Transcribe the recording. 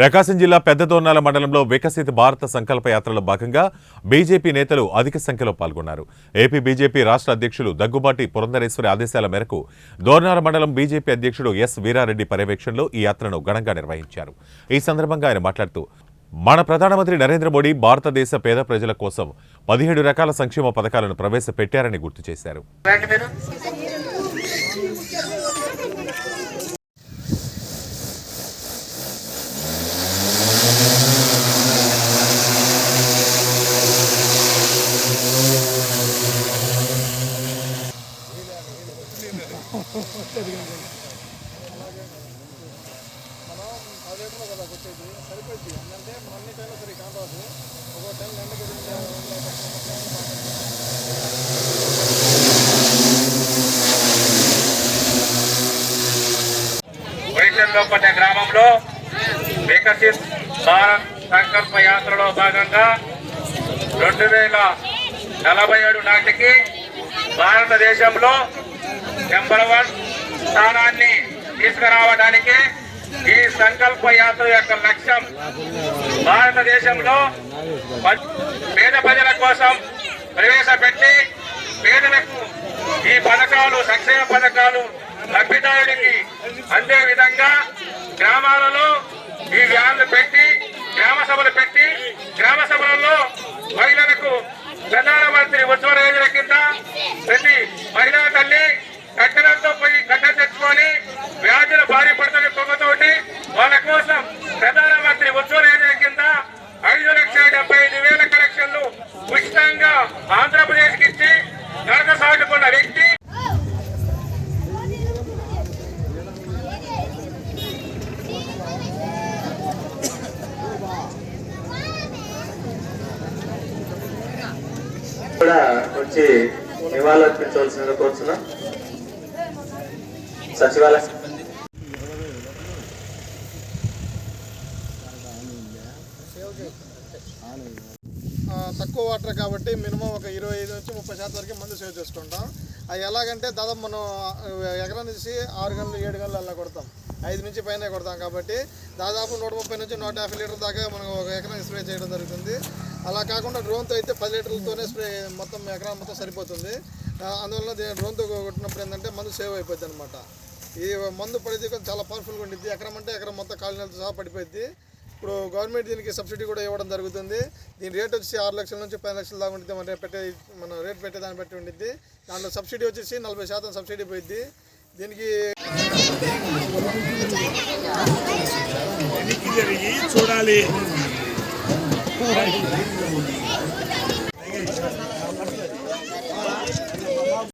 ప్రకాశం జిల్లా పెద్దదోర్నాల మండలంలో వికసిత భారత సంకల్ప యాత్రలో భాగంగా బీజేపీ నేతలు అధిక సంఖ్యలో పాల్గొన్నారు. ఏపీ బీజేపీ రాష్ట్ర అధ్యక్షులు దగ్గుబాటి పురంధరేశ్వరి ఆదేశాల మేరకు దోర్నాల మండలం బీజేపీ అధ్యక్షుడు ఎస్ వీరారెడ్డి పర్యవేక్షణలో ఈ యాత్రను ఘనంగా నిర్వహించారు. ఈ సందర్భంగా ఆయన మాట్లాడుతూ మన ప్రధానమంత్రి నరేంద్ర మోడీ భారతదేశ పేద ప్రజల కోసం పదిహేడు రకాల సంక్షేమ పథకాలను ప్రవేశపెట్టారని గుర్తు చేశారు. రండి గ్రామంలో వికసిత్ భారత్ సంకల్ప యాత్రలో భాగంగా రెండు వేల నలభై ఏడు నాటికి భారతదేశంలో నెంబర్ వన్ స్థానాన్ని తీసుకురావడానికి ఈ సంకల్ప యాత్ర యొక్క లక్ష్యం భారతదేశంలో పేద ప్రజల కోసం ప్రవేశపెట్టి పేదలకు ఈ పథకాలు సంక్షేమ పథకాలు లబ్ధిదారుడికి అందే విధంగా గ్రామాలలో ఈ వ్యాన్లు పెట్టి గ్రామ సభలు పెట్టి గ్రామ సభలలో మహిళలకు ప్రధానమంత్రి ఉజ్వల యోజన కింద ప్రతి మహిళా తల్లి కట్టడంతో పోయి కట్ట తెచ్చుకొని వ్యాధుల భారీ పడుతున్న పొగతోటి వాళ్ళ కోసం ప్రధానమంత్రి ఉజ్వల యోజన కింద ఐదు లక్షల డెబ్బై ఐదు వేల కలెక్షన్లు ఉచితంగా ఆంధ్రప్రదేశ్కి ఇచ్చి నడక సాటుకున్న వ్యక్తి. కూడా వచ్చి నివాళులర్పించవలసిందిగా కోరుతున్నాం సచివాలయ. సిబ్బంది తక్కువ వాటర్ కాబట్టి మినిమం ఒక ఇరవై ఐదు నుంచి ముప్పై శాతం వరకు మందు సేవ్ చేసుకుంటాం. అది ఎలాగంటే దాదాపు మనం ఎకరం నుంచి ఆరు గంటలు ఏడు గంటలు అలా కొడతాం. ఐదు నుంచి పైన కొడతాం కాబట్టి దాదాపు నూట ముప్పై నుంచి నూట యాభై లీటర్ దాకా మనం ఒక ఎకరం స్ప్రే చేయడం జరుగుతుంది. అలా కాకుండా డ్రోన్తో అయితే పది లీటర్లతోనే స్ప్రే మొత్తం ఎకరం మొత్తం సరిపోతుంది. అందువల్ల డ్రోన్తో కొట్టినప్పుడు ఏంటంటే మందు సేవ్ అయిపోద్ది అనమాట ఈ మందు పడితే కొంచెం చాలా పవర్ఫుల్గా ఉండిద్ది. ఎకరం అంటే ఎకరం మొత్తం కాలినలతో సహా పడిపోయింది ఇప్పుడు గవర్నమెంట్ దీనికి సబ్సిడీ కూడా ఇవ్వడం జరుగుతుంది. దీని రేట్ వచ్చి ఆరు లక్షల నుంచి పది లక్షల దాకా ఉంటుంది మన పెట్టే మన రేట్ పెట్టే దాన్ని బట్టి ఉండిద్ది. దాంట్లో సబ్సిడీ వచ్చేసి నలభై శాతం సబ్సిడీ పోయిద్ది. దీనికి చూడాలి.